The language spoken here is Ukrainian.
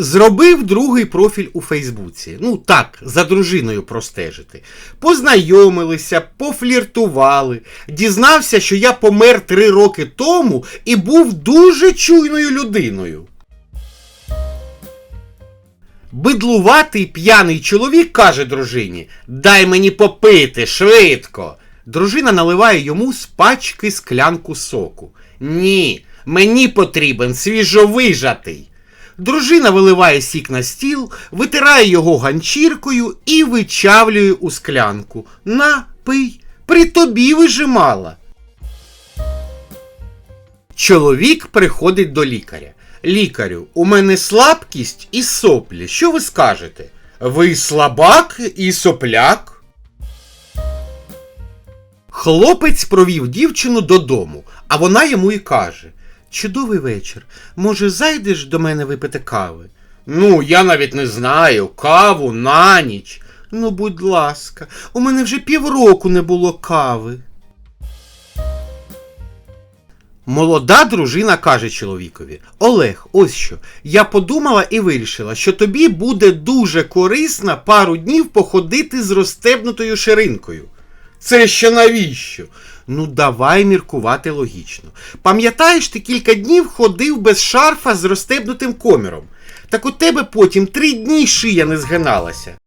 Зробив другий профіль у Фейсбуці. Ну так, за дружиною простежити. Познайомилися, пофліртували. Дізнався, що я помер три роки тому і був дуже чуйною людиною. Бидлуватий п'яний чоловік каже дружині: Дай мені попити швидко. Дружина наливає йому з пачки склянку соку. Ні, мені потрібен свіжовижатий. Дружина виливає сік на стіл, витирає його ганчіркою і вичавлює у склянку. На, пий, при тобі вижимала. Чоловік приходить до лікаря. Лікарю, у мене слабкість і соплі. Що ви скажете? Ви слабак і сопляк? Хлопець провів дівчину додому, а вона йому і каже: Чудовий вечір. Може, зайдеш до мене випити кави? Ну, я навіть не знаю, каву на ніч. Ну, будь ласка, у мене вже півроку не було кави. Молода дружина каже чоловікові: Олег, ось що. Я подумала і вирішила, що тобі буде дуже корисно пару днів походити з розстебнутою ширинкою. Це ще навіщо? Ну, давай міркувати логічно. Пам'ятаєш, ти кілька днів ходив без шарфа з розстебнутим коміром. Так у тебе потім три дні шия не згиналася.